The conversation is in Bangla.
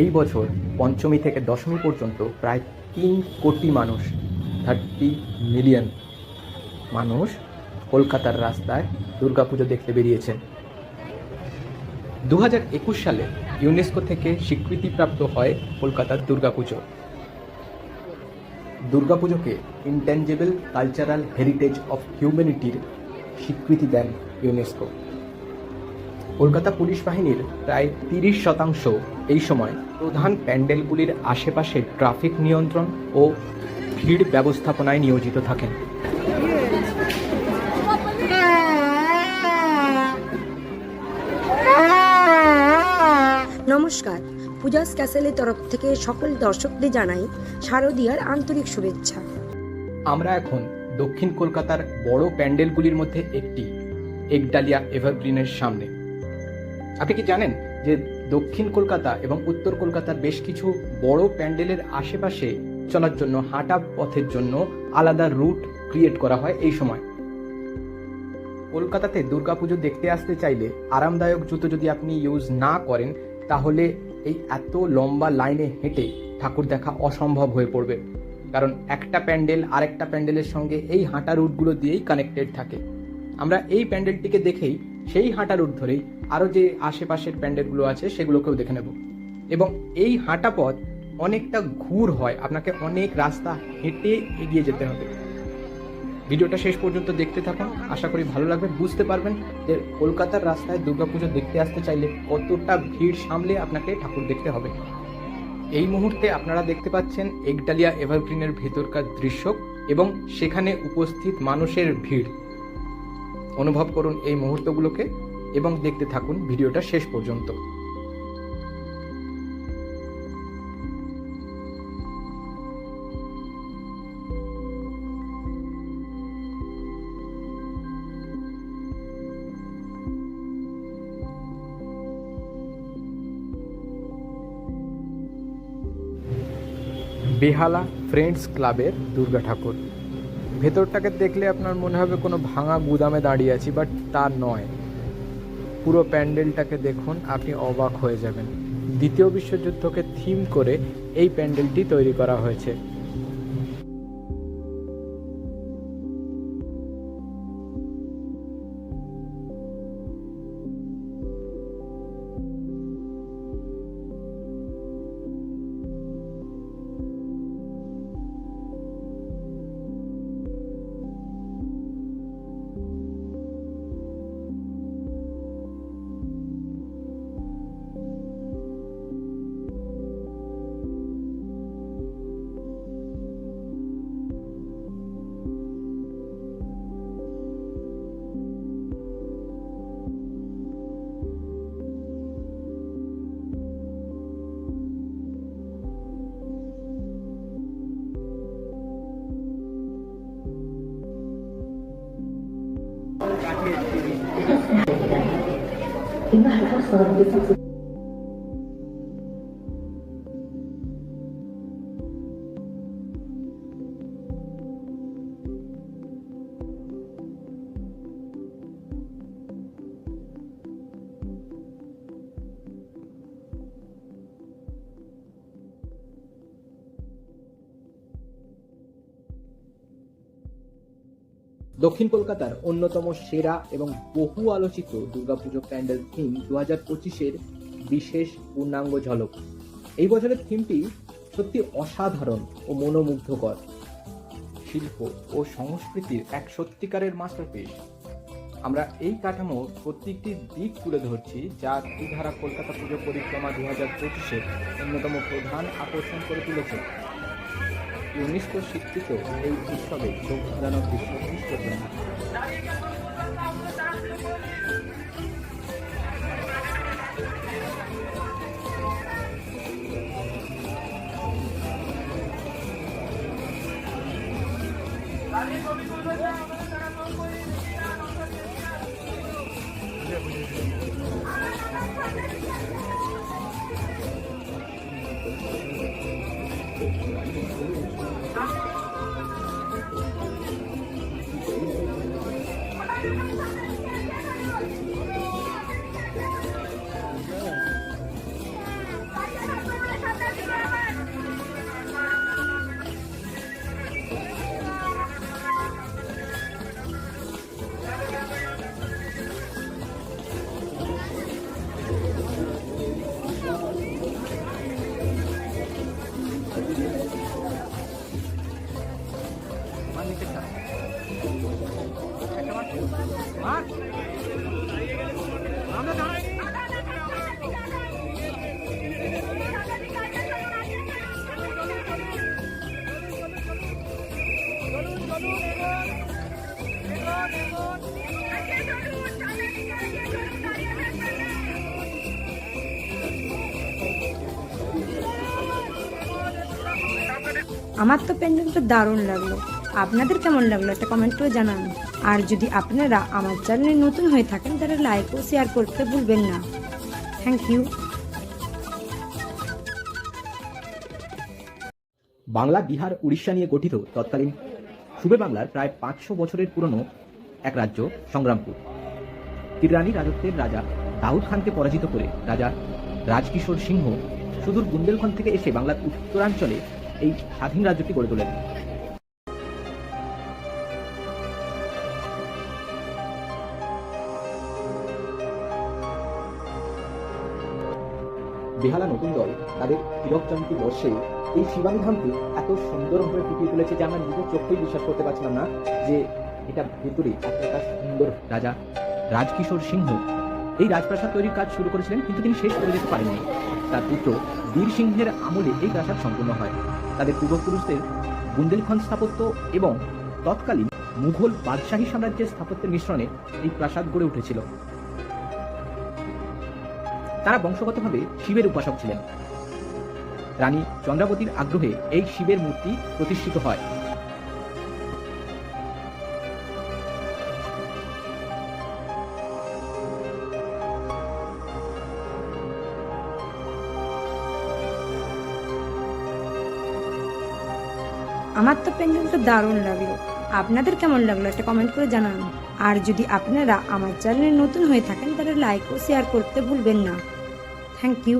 এই বছর পঞ্চমী থেকে দশমী পর্যন্ত প্রায় তিন কোটি মানুষ থার্টি মিলিয়ন মানুষ কলকাতার রাস্তায় দুর্গাপুজো দেখতে বেরিয়েছেন। দু হাজার একুশ সালে ইউনেস্কো থেকে স্বীকৃতিপ্রাপ্ত হয় কলকাতার দুর্গাপুজো। দুর্গাপুজোকে ইনট্যাঞ্জেবল কালচারাল হেরিটেজ অফ হিউম্যানিটির স্বীকৃতি দেন ইউনেস্কো কলকাতা পুলিশ বাহিনীর প্রায় তিরিশ শতাংশ এই সময় প্রধান প্যান্ডেলগুলির আশেপাশে ট্রাফিক নিয়ন্ত্রণ ও ভিড় ব্যবস্থাপনায় নিয়োজিত থাকেন। নমস্কার। পূজাস ক্যাসেলের তরফ থেকে সকল দর্শকদের জানাই শারদীয়ার আন্তরিক শুভেচ্ছা। আমরা এখন দক্ষিণ কলকাতার বড় প্যান্ডেলগুলির মধ্যে একটি একডালিয়া এভারগ্রিনের সামনে। আপনি কি জানেন যে দক্ষিণ কলকাতা এবং উত্তর কলকাতার বেশ কিছু বড় প্যান্ডেলের আশেপাশে চলার জন্য, হাঁটা পথের জন্য আলাদা রুট ক্রিয়েট করা হয় এই সময়? কলকাতাতে দুর্গাপুজো দেখতে আসতে চাইলে আরামদায়ক জুতো যদি আপনি ইউজ না করেন, তাহলে এই এত লম্বা লাইনে হেঁটে ঠাকুর দেখা অসম্ভব হয়ে পড়বে। কারণ একটা প্যান্ডেল আরেকটা প্যান্ডেলের সঙ্গে এই হাঁটা রুটগুলো দিয়েই কানেক্টেড থাকে। আমরা এই প্যান্ডেলটিকে দেখেই সেই হাঁটা রুট ধরেই আরও যে আশেপাশের প্যান্ডেলগুলো আছে সেগুলোকেও দেখে নেব। এবং এই হাঁটা পথ অনেকটা ঘুর হয়, আপনাকে অনেক রাস্তা হেঁটে এগিয়ে যেতে হবে। ভিডিওটা শেষ পর্যন্ত দেখতে থাকুন। আশা করি ভালো লাগবে। বুঝতে পারবেন যে কলকাতার রাস্তায় দুর্গাপুজো দেখতে আসতে চাইলে কতটা ভিড় সামলে আপনাকে ঠাকুর দেখতে হবে। এই মুহূর্তে আপনারা দেখতে পাচ্ছেন একডালিয়া এভারগ্রিনের ভেতরকার দৃশ্য এবং সেখানে উপস্থিত মানুষের ভিড়। অনুভব করুন এই মুহূর্তগুলোকে এবং দেখতে থাকুন ভিডিওটা শেষ পর্যন্ত। বেহালা ফ্রেন্ডস ক্লাবের দুর্গা ঠাকুর। ভেতরটাকে দেখলে আপনার মনে হবে কোনো ভাঙা গুদামে দাঁড়িয়ে আছি বাট তা নয়। পুরো প্যান্ডেলটাকে দেখুন, আপনি অবাক হয়ে যাবেন। দ্বিতীয় বিশ্বযুদ্ধকে থিম করে এই প্যান্ডেলটি তৈরি করা হয়েছে। 정말 알았어. দক্ষিণ কলকাতার অন্যতম সেরা এবং বহু আলোচিত দুর্গাপুজো প্যান্ডেল থিম দু হাজার পঁচিশের বিশেষ পূর্ণাঙ্গ ঝলক। এই বছরের থিমটি সত্যি অসাধারণ ও মনোমুগ্ধকর। শিল্প ও সংস্কৃতির এক সত্যিকারের মাস্টারপিস। আমরা এই কাঠামো প্রত্যেকটি দিক তুলে ধরছি যা ত্রিধারা কলকাতা পুজো পরিক্রমা দু হাজার পঁচিশের অন্যতম প্রধান আকর্ষণ করে তুলেছে। ইউনেস্কো স্বীকৃত এই উৎসবে যোগদানক বিশ্ব প্রতিষ্ঠা Thank you. 아. আমার তো পেন্ডেন্টটা দারুণ লাগল। আপনাদের কেমন লাগল একটা কমেন্ট করে জানান। আর যদি আপনারা আমার চ্যানেলে নতুন হয়ে থাকেন, তাহলে লাইক ও শেয়ার করতে ভুলবেন না। থ্যাংক ইউ বাংলা, বিহার, উড়িষ্যা নিয়ে গঠিত তৎকালীন সুবে বাংলার প্রায় পাঁচশো বছরের পুরনো এক রাজ্য, সংগ্রামপুর। তিরানি রাজত্বের রাজা দাউদ খানকে পরাজিত করে রাজা রাজকিশোর সিংহ সুদূর বুন্দেলখণ্ড থেকে এসে বাংলার উত্তরাঞ্চলে এই স্বাধীন রাজ্যটি গড়ে তোলেন। বেহালা নতুন দল তাদের হীরক জয়ন্তী বর্ষে এই শিবানী ধামকে এত সুন্দরভাবে ফুটিয়ে তুলেছে যে আমরা নিজের চোখেই বিশ্বাস করতে পারছিলাম না যে এটা ভেতরে একটা সুন্দর রাজা রাজকিশোর সিংহ। এই রাজপ্রাসাদ তৈরির কাজ শুরু করেছিলেন কিন্তু তিনি শেষ করে যেতে পারেননি। তার পুত্র বীর সিংহের আমলে এই প্রাসাদ সম্পূর্ণ হয়। তাদের পূর্বপুরুষদের বুন্দেলখণ্ড স্থাপত্য এবং তৎকালীন মুঘল বাদশাহী সাম্রাজ্যের স্থাপত্যের মিশ্রণে এই প্রাসাদ গড়ে উঠেছিল। তারা বংশগতভাবে শিবের উপাসক ছিলেন। রানী চন্দ্রাবতীর আগ্রহে এই শিবের মূর্তি প্রতিষ্ঠিত হয়। আমার তো প্যান্ডেলটা দারুণ লাগল। আপনাদের কেমন লাগল একটা কমেন্ট করে জানান। আর যদি আপনারা আমার চ্যানেলে নতুন হয়ে থাকেন তাহলে লাইক ও শেয়ার করতে ভুলবেন না। Thank you